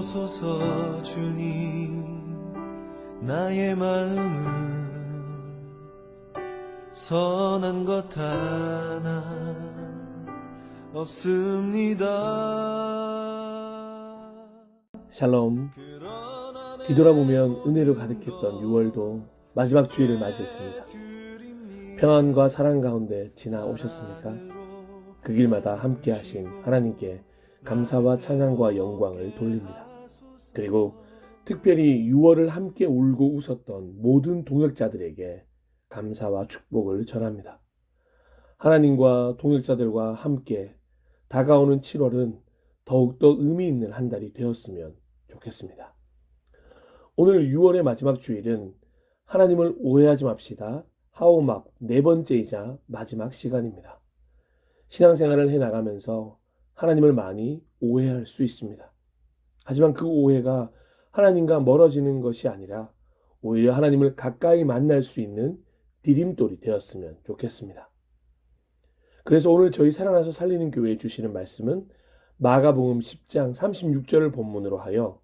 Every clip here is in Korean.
오소서 주님 나의 마음은 선한 것 하나 없습니다 샬롬. 뒤돌아보면 은혜로 가득했던 6월도 마지막 주일을 맞이했습니다. 평안과 사랑 가운데 지나오셨습니까? 그 길마다 함께 하신 하나님께 감사와 찬양과 영광을 돌립니다. 그리고 특별히 6월을 함께 울고 웃었던 모든 동역자들에게 감사와 축복을 전합니다. 하나님과 동역자들과 함께 다가오는 7월은 더욱더 의미 있는 한 달이 되었으면 좋겠습니다. 오늘 6월의 마지막 주일은 하나님을 오해하지 맙시다. 하오막 네 번째이자 마지막 시간입니다. 신앙생활을 해 나가면서 하나님을 많이 오해할 수 있습니다. 하지만 그 오해가 하나님과 멀어지는 것이 아니라 오히려 하나님을 가까이 만날 수 있는 디딤돌이 되었으면 좋겠습니다. 그래서 오늘 저희 살아나서 살리는 교회에 주시는 말씀은 마가복음 10장 36절을 본문으로 하여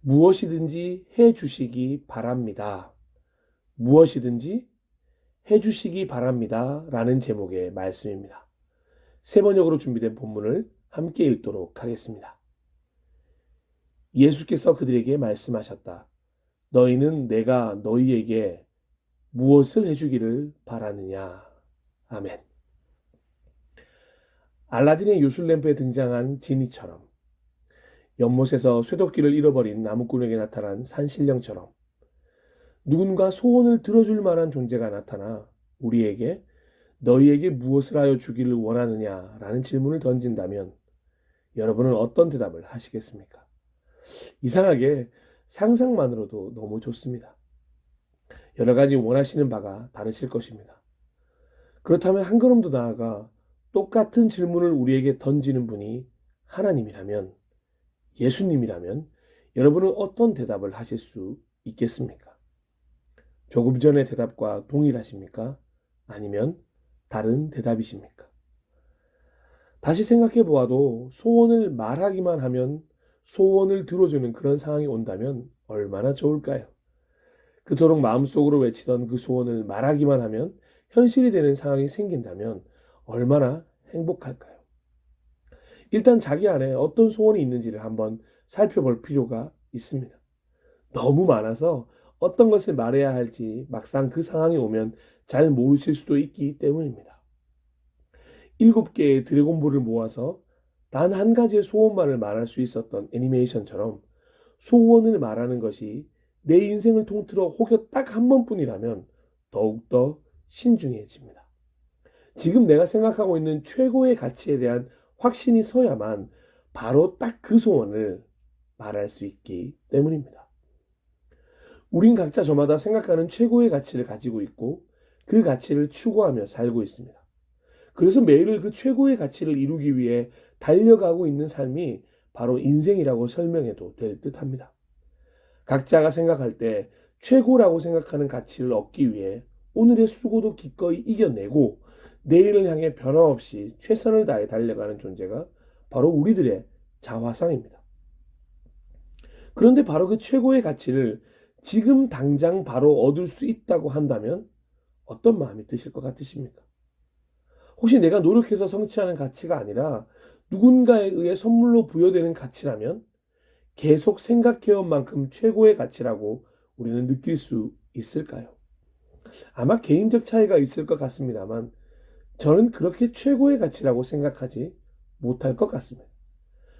무엇이든지 해 주시기 바랍니다. 무엇이든지 해 주시기 바랍니다. 라는 제목의 말씀입니다. 세 번역으로 준비된 본문을 함께 읽도록 하겠습니다. 예수께서 그들에게 말씀하셨다. 너희는 내가 너희에게 무엇을 해주기를 바라느냐. 아멘. 알라딘의 요술램프에 등장한 지니처럼 연못에서 쇠도끼를 잃어버린 나무꾼에게 나타난 산신령처럼 누군가 소원을 들어줄 만한 존재가 나타나 우리에게 너희에게 무엇을 하여 주기를 원하느냐라는 질문을 던진다면 여러분은 어떤 대답을 하시겠습니까? 이상하게 상상만으로도 너무 좋습니다. 여러 가지 원하시는 바가 다르실 것입니다. 그렇다면 한 걸음 더 나아가 똑같은 질문을 우리에게 던지는 분이 하나님이라면, 예수님이라면 여러분은 어떤 대답을 하실 수 있겠습니까? 조금 전의 대답과 동일하십니까? 아니면 다른 대답이십니까? 다시 생각해 보아도 소원을 말하기만 하면 소원을 들어주는 그런 상황이 온다면 얼마나 좋을까요? 그토록 마음속으로 외치던 그 소원을 말하기만 하면 현실이 되는 상황이 생긴다면 얼마나 행복할까요? 일단 자기 안에 어떤 소원이 있는지를 한번 살펴볼 필요가 있습니다. 너무 많아서 어떤 것을 말해야 할지 막상 그 상황이 오면 잘 모르실 수도 있기 때문입니다. 일곱 개의 드래곤볼을 모아서 단 한 가지의 소원만을 말할 수 있었던 애니메이션처럼 소원을 말하는 것이 내 인생을 통틀어 혹여 딱 한 번뿐이라면 더욱더 신중해집니다. 지금 내가 생각하고 있는 최고의 가치에 대한 확신이 서야만 바로 딱 그 소원을 말할 수 있기 때문입니다. 우린 각자 저마다 생각하는 최고의 가치를 가지고 있고 그 가치를 추구하며 살고 있습니다. 그래서 매일 그 최고의 가치를 이루기 위해 달려가고 있는 삶이 바로 인생이라고 설명해도 될 듯 합니다. 각자가 생각할 때 최고라고 생각하는 가치를 얻기 위해 오늘의 수고도 기꺼이 이겨내고 내일을 향해 변함없이 최선을 다해 달려가는 존재가 바로 우리들의 자화상입니다. 그런데 바로 그 최고의 가치를 지금 당장 바로 얻을 수 있다고 한다면 어떤 마음이 드실 것 같으십니까? 혹시 내가 노력해서 성취하는 가치가 아니라 누군가에 의해 선물로 부여되는 가치라면 계속 생각해온 만큼 최고의 가치라고 우리는 느낄 수 있을까요? 아마 개인적 차이가 있을 것 같습니다만 저는 그렇게 최고의 가치라고 생각하지 못할 것 같습니다.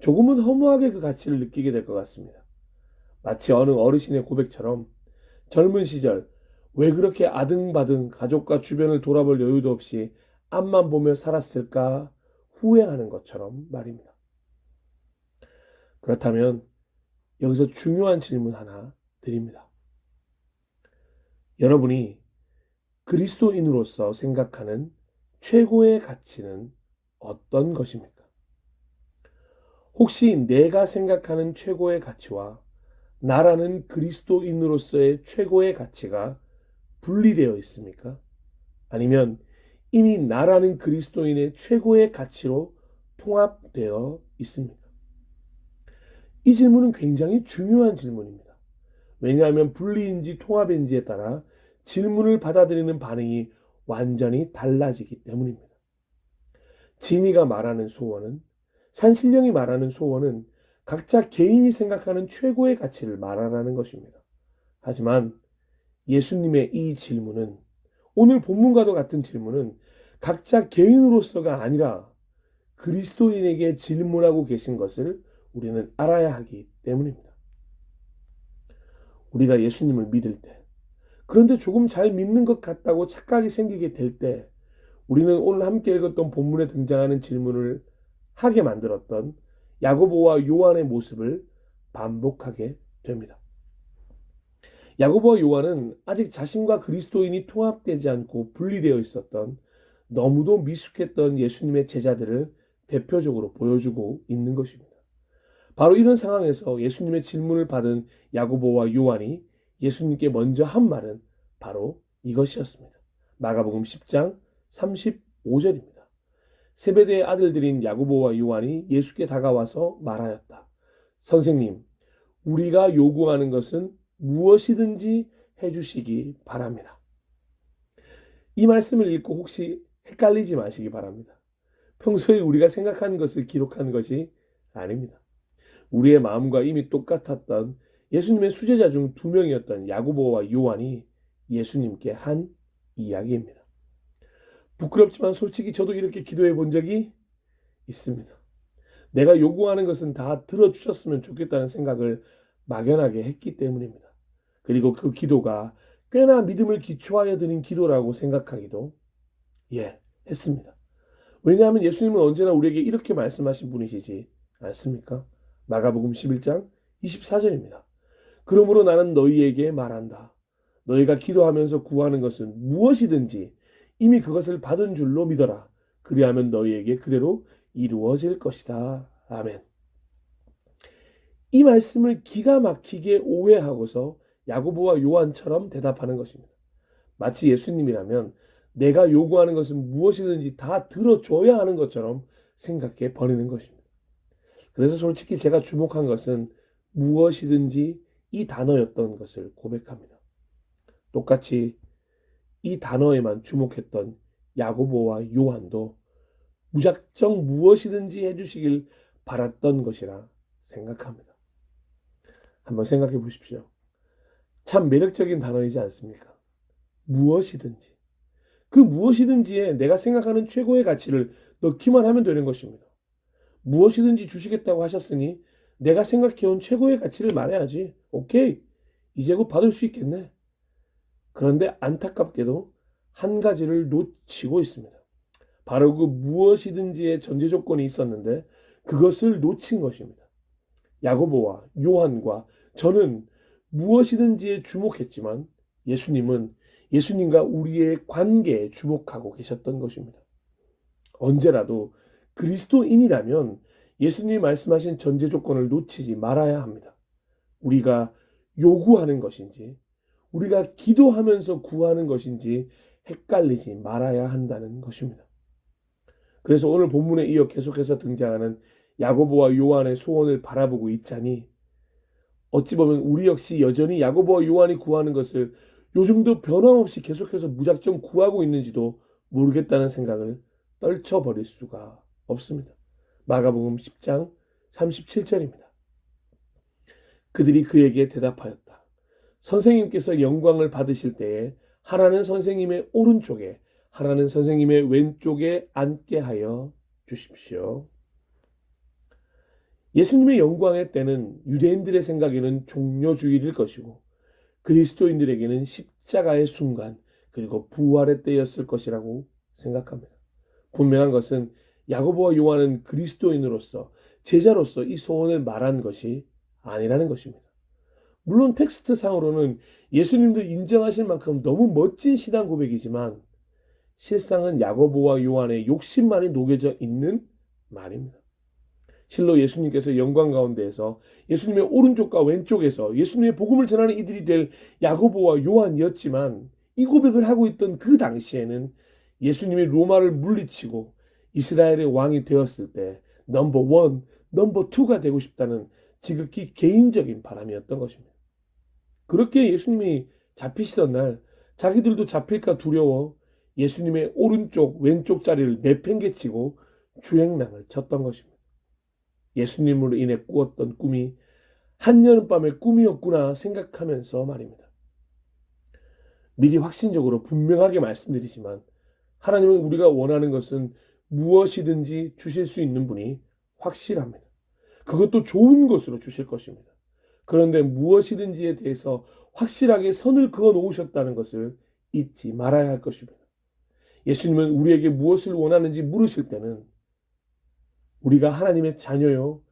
조금은 허무하게 그 가치를 느끼게 될 것 같습니다. 마치 어느 어르신의 고백처럼 젊은 시절 왜 그렇게 아등바등 가족과 주변을 돌아볼 여유도 없이 앞만 보며 살았을까 후회하는 것처럼 말입니다. 그렇다면 여기서 중요한 질문 하나 드립니다. 여러분이 그리스도인으로서 생각하는 최고의 가치는 어떤 것입니까? 혹시 내가 생각하는 최고의 가치와 나라는 그리스도인으로서의 최고의 가치가 분리되어 있습니까? 아니면 이미 나라는 그리스도인의 최고의 가치로 통합되어 있습니까? 이 질문은 굉장히 중요한 질문입니다. 왜냐하면 분리인지 통합인지에 따라 질문을 받아들이는 반응이 완전히 달라지기 때문입니다. 진이가 말하는 소원은 산신령이 말하는 소원은 각자 개인이 생각하는 최고의 가치를 말하라는 것입니다. 하지만 예수님의 이 질문은 오늘 본문과도 같은 질문은 각자 개인으로서가 아니라 그리스도인에게 질문하고 계신 것을 우리는 알아야 하기 때문입니다. 우리가 예수님을 믿을 때, 그런데 조금 잘 믿는 것 같다고 착각이 생기게 될 때, 우리는 오늘 함께 읽었던 본문에 등장하는 질문을 하게 만들었던 야고보와 요한의 모습을 반복하게 됩니다. 야고보와 요한은 아직 자신과 그리스도인이 통합되지 않고 분리되어 있었던 너무도 미숙했던 예수님의 제자들을 대표적으로 보여주고 있는 것입니다. 바로 이런 상황에서 예수님의 질문을 받은 야고보와 요한이 예수님께 먼저 한 말은 바로 이것이었습니다. 마가복음 10장 35절입니다. 세베대의 아들들인 야고보와 요한이 예수께 다가와서 말하였다. 선생님, 우리가 요구하는 것은 무엇이든지 해주시기 바랍니다. 이 말씀을 읽고 혹시 헷갈리지 마시기 바랍니다. 평소에 우리가 생각하는 것을 기록한 것이 아닙니다. 우리의 마음과 이미 똑같았던 예수님의 수제자 중 두 명이었던 야고보와 요한이 예수님께 한 이야기입니다. 부끄럽지만 솔직히 저도 이렇게 기도해 본 적이 있습니다. 내가 요구하는 것은 다 들어주셨으면 좋겠다는 생각을 막연하게 했기 때문입니다. 그리고 그 기도가 꽤나 믿음을 기초하여 드린 기도라고 생각하기도 예, 했습니다. 왜냐하면 예수님은 언제나 우리에게 이렇게 말씀하신 분이시지 않습니까? 마가복음 11장 24절입니다. 그러므로 나는 너희에게 말한다. 너희가 기도하면서 구하는 것은 무엇이든지 이미 그것을 받은 줄로 믿어라. 그리하면 너희에게 그대로 이루어질 것이다. 아멘. 이 말씀을 기가 막히게 오해하고서 야고보와 요한처럼 대답하는 것입니다. 마치 예수님이라면 내가 요구하는 것은 무엇이든지 다 들어줘야 하는 것처럼 생각해 버리는 것입니다. 그래서 솔직히 제가 주목한 것은 무엇이든지 이 단어였던 것을 고백합니다. 똑같이 이 단어에만 주목했던 야고보와 요한도 무작정 무엇이든지 해주시길 바랐던 것이라 생각합니다. 한번 생각해 보십시오. 참 매력적인 단어이지 않습니까? 무엇이든지. 그 무엇이든지에 내가 생각하는 최고의 가치를 넣기만 하면 되는 것입니다. 무엇이든지 주시겠다고 하셨으니 내가 생각해온 최고의 가치를 말해야지. 오케이. 이제 곧 받을 수 있겠네. 그런데 안타깝게도 한 가지를 놓치고 있습니다. 바로 그 무엇이든지의 전제 조건이 있었는데 그것을 놓친 것입니다. 야고보와 요한과 저는 무엇이든지에 주목했지만 예수님은 예수님과 우리의 관계에 주목하고 계셨던 것입니다. 언제라도 그리스도인이라면 예수님이 말씀하신 전제 조건을 놓치지 말아야 합니다. 우리가 요구하는 것인지, 우리가 기도하면서 구하는 것인지 헷갈리지 말아야 한다는 것입니다. 그래서 오늘 본문에 이어 계속해서 등장하는 야고보와 요한의 소원을 바라보고 있자니 어찌 보면 우리 역시 여전히 야고보와 요한이 구하는 것을 요즘도 변함없이 계속해서 무작정 구하고 있는지도 모르겠다는 생각을 떨쳐버릴 수가 없습니다. 마가복음 10장 37절입니다. 그들이 그에게 대답하였다. 선생님께서 영광을 받으실 때에 하나는 선생님의 오른쪽에 하나는 선생님의 왼쪽에 앉게 하여 주십시오. 예수님의 영광의 때는 유대인들의 생각에는 종료주일일 것이고 그리스도인들에게는 십자가의 순간 그리고 부활의 때였을 것이라고 생각합니다. 분명한 것은 야고보와 요한은 그리스도인으로서 제자로서 이 소원을 말한 것이 아니라는 것입니다. 물론 텍스트 상으로는 예수님도 인정하실 만큼 너무 멋진 신앙 고백이지만 실상은 야고보와 요한의 욕심만이 녹여져 있는 말입니다. 실로 예수님께서 영광 가운데에서 예수님의 오른쪽과 왼쪽에서 예수님의 복음을 전하는 이들이 될 야고보와 요한이었지만 이 고백을 하고 있던 그 당시에는 예수님이 로마를 물리치고 이스라엘의 왕이 되었을 때 넘버 원, 넘버 투가 되고 싶다는 지극히 개인적인 바람이었던 것입니다. 그렇게 예수님이 잡히시던 날 자기들도 잡힐까 두려워 예수님의 오른쪽 왼쪽 자리를 내팽개치고 주행랑을 쳤던 것입니다. 예수님으로 인해 꾸었던 꿈이 한여름밤의 꿈이었구나 생각하면서 말입니다. 미리 확신적으로 분명하게 말씀드리지만 하나님은 우리가 원하는 것은 무엇이든지 주실 수 있는 분이 확실합니다. 그것도 좋은 것으로 주실 것입니다. 그런데 무엇이든지에 대해서 확실하게 선을 그어 놓으셨다는 것을 잊지 말아야 할 것입니다. 예수님은 우리에게 무엇을 원하는지 물으실 때는 우리가 하나님의 자녀요,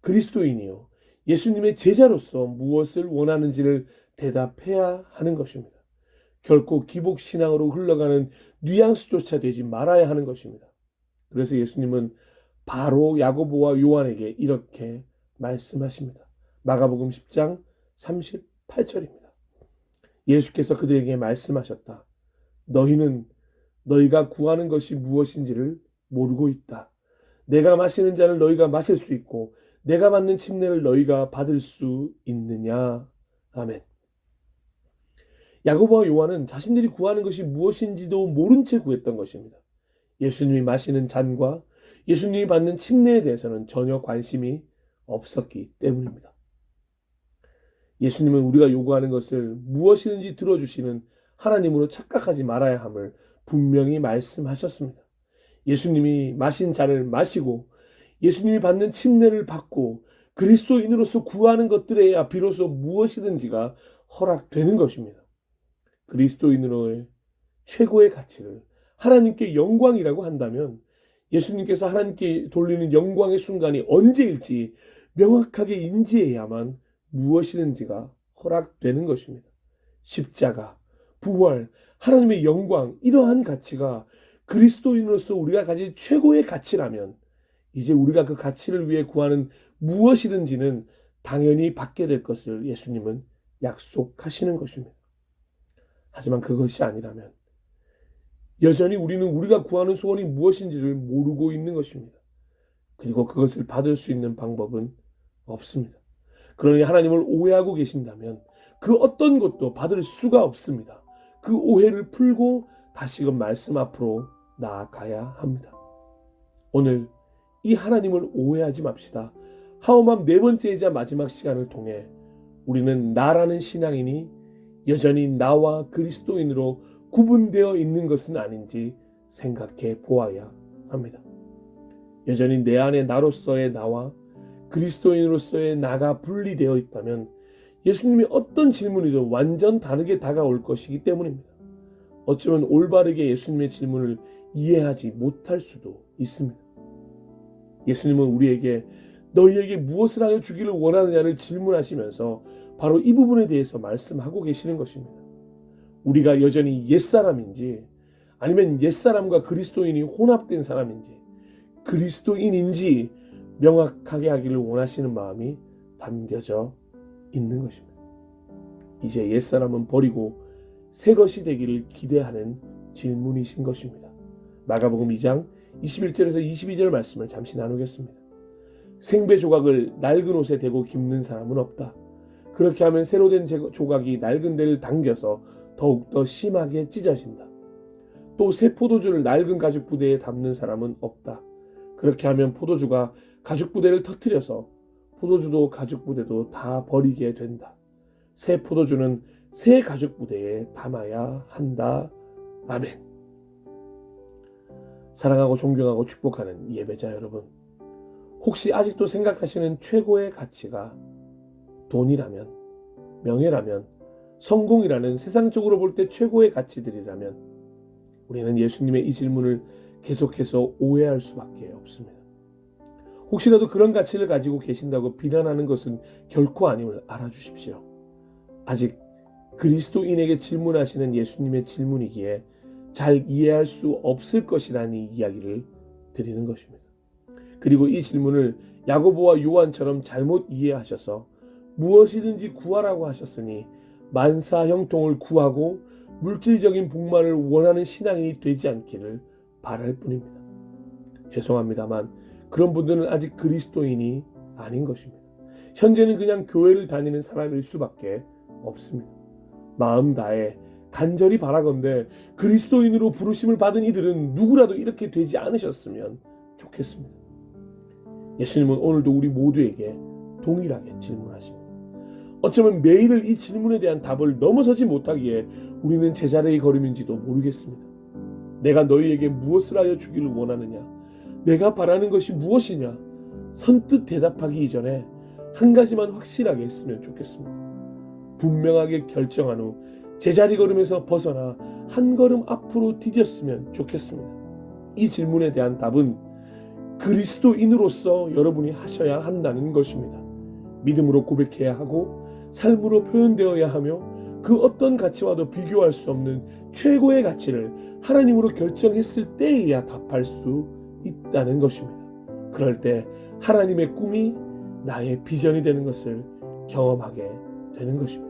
그리스도인이요, 예수님의 제자로서 무엇을 원하는지를 대답해야 하는 것입니다. 결코 기복신앙으로 흘러가는 뉘앙스조차 되지 말아야 하는 것입니다. 그래서 예수님은 바로 야고보와 요한에게 이렇게 말씀하십니다. 마가복음 10장 38절입니다. 예수께서 그들에게 말씀하셨다. 너희는 너희가 구하는 것이 무엇인지를 모르고 있다. 내가 마시는 잔을 너희가 마실 수 있고 내가 받는 침례를 너희가 받을 수 있느냐. 아멘. 야고보와 요한은 자신들이 구하는 것이 무엇인지도 모른 채 구했던 것입니다. 예수님이 마시는 잔과 예수님이 받는 침례에 대해서는 전혀 관심이 없었기 때문입니다. 예수님은 우리가 요구하는 것을 무엇이든지 들어주시는 하나님으로 착각하지 말아야 함을 분명히 말씀하셨습니다. 예수님이 마신 잔을 마시고 예수님이 받는 침례를 받고 그리스도인으로서 구하는 것들에야 비로소 무엇이든지가 허락되는 것입니다. 그리스도인으로의 최고의 가치를 하나님께 영광이라고 한다면 예수님께서 하나님께 돌리는 영광의 순간이 언제일지 명확하게 인지해야만 무엇이든지가 허락되는 것입니다. 십자가, 부활, 하나님의 영광, 이러한 가치가 그리스도인으로서 우리가 가질 최고의 가치라면 이제 우리가 그 가치를 위해 구하는 무엇이든지는 당연히 받게 될 것을 예수님은 약속하시는 것입니다. 하지만 그것이 아니라면 여전히 우리는 우리가 구하는 소원이 무엇인지를 모르고 있는 것입니다. 그리고 그것을 받을 수 있는 방법은 없습니다. 그러니 하나님을 오해하고 계신다면 그 어떤 것도 받을 수가 없습니다. 그 오해를 풀고 다시금 말씀 앞으로 나아가야 합니다. 오늘 이 하나님을 오해하지 맙시다. 하오맘 네 번째이자 마지막 시간을 통해 우리는 나라는 신앙인이 여전히 나와 그리스도인으로 구분되어 있는 것은 아닌지 생각해 보아야 합니다. 여전히 내 안에 나로서의 나와 그리스도인으로서의 나가 분리되어 있다면 예수님이 어떤 질문이든 완전 다르게 다가올 것이기 때문입니다. 어쩌면 올바르게 예수님의 질문을 이해하지 못할 수도 있습니다. 예수님은 우리에게 너희에게 무엇을 하여 주기를 원하느냐를 질문하시면서 바로 이 부분에 대해서 말씀하고 계시는 것입니다. 우리가 여전히 옛사람인지 아니면 옛사람과 그리스도인이 혼합된 사람인지 그리스도인인지 명확하게 하기를 원하시는 마음이 담겨져 있는 것입니다. 이제 옛사람은 버리고 새 것이 되기를 기대하는 질문이신 것입니다. 마가복음 2장 21절에서 22절 말씀을 잠시 나누겠습니다. 생배 조각을 낡은 옷에 대고 깁는 사람은 없다. 그렇게 하면 새로 된 조각이 낡은 데를 당겨서 더욱더 심하게 찢어진다. 또 새 포도주를 낡은 가죽 부대에 담는 사람은 없다. 그렇게 하면 포도주가 가죽 부대를 터뜨려서 포도주도 가죽 부대도 다 버리게 된다. 새 포도주는 새 가죽 부대에 담아야 한다. 아멘. 사랑하고 존경하고 축복하는 예배자 여러분. 혹시 아직도 생각하시는 최고의 가치가 돈이라면, 명예라면, 성공이라는 세상적으로 볼 때 최고의 가치들이라면 우리는 예수님의 이 질문을 계속해서 오해할 수밖에 없습니다. 혹시라도 그런 가치를 가지고 계신다고 비난하는 것은 결코 아님을 알아주십시오. 아직 그리스도인에게 질문하시는 예수님의 질문이기에 잘 이해할 수 없을 것이라는 이야기를 드리는 것입니다. 그리고 이 질문을 야고보와 요한처럼 잘못 이해하셔서 무엇이든지 구하라고 하셨으니 만사 형통을 구하고 물질적인 복만을 원하는 신앙인이 되지 않기를 바랄 뿐입니다. 죄송합니다만 그런 분들은 아직 그리스도인이 아닌 것입니다. 현재는 그냥 교회를 다니는 사람일 수밖에 없습니다. 마음 다해 간절히 바라건대 그리스도인으로 부르심을 받은 이들은 누구라도 이렇게 되지 않으셨으면 좋겠습니다. 예수님은 오늘도 우리 모두에게 동일하게 질문하십니다. 어쩌면 매일 이 질문에 대한 답을 넘어서지 못하기에 우리는 제자리의 걸음인지도 모르겠습니다. 내가 너희에게 무엇을 하여 주기를 원하느냐? 내가 바라는 것이 무엇이냐? 선뜻 대답하기 이전에 한 가지만 확실하게 했으면 좋겠습니다. 분명하게 결정한 후 제자리 걸음에서 벗어나 한 걸음 앞으로 디뎠으면 좋겠습니다. 이 질문에 대한 답은 그리스도인으로서 여러분이 하셔야 한다는 것입니다. 믿음으로 고백해야 하고 삶으로 표현되어야 하며 그 어떤 가치와도 비교할 수 없는 최고의 가치를 하나님으로 결정했을 때에야 답할 수 있다는 것입니다. 그럴 때 하나님의 꿈이 나의 비전이 되는 것을 경험하게 되는 것입니다.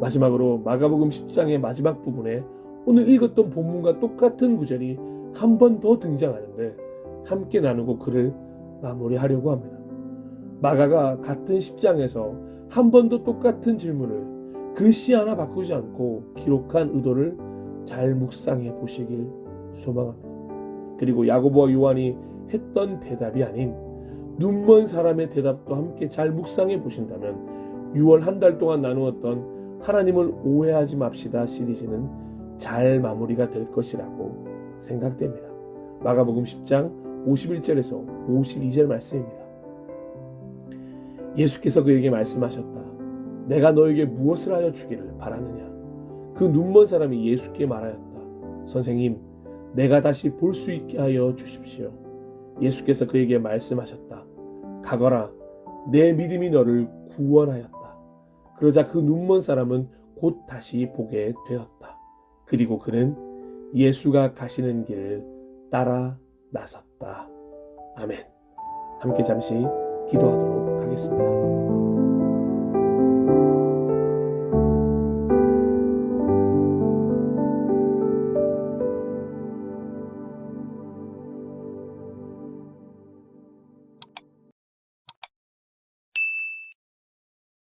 마지막으로 마가복음 10장의 마지막 부분에 오늘 읽었던 본문과 똑같은 구절이 한 번 더 등장하는데 함께 나누고 글을 마무리하려고 합니다. 마가가 같은 10장에서 한 번 더 똑같은 질문을 글씨 하나 바꾸지 않고 기록한 의도를 잘 묵상해 보시길 소망합니다. 그리고 야고보와 요한이 했던 대답이 아닌 눈먼 사람의 대답도 함께 잘 묵상해 보신다면 6월 한 달 동안 나누었던 하나님을 오해하지 맙시다 시리즈는 잘 마무리가 될 것이라고 생각됩니다. 마가복음 10장 51절에서 52절 말씀입니다. 예수께서 그에게 말씀하셨다. 내가 너에게 무엇을 하여 주기를 바라느냐? 그 눈먼 사람이 예수께 말하였다. 선생님, 내가 다시 볼 수 있게 하여 주십시오. 예수께서 그에게 말씀하셨다. 가거라, 내 믿음이 너를 구원하였다. 그러자 그 눈먼 사람은 곧 다시 보게 되었다. 그리고 그는 예수가 가시는 길을 따라 나섰다. 아멘. 함께 잠시 기도하도록 하겠습니다.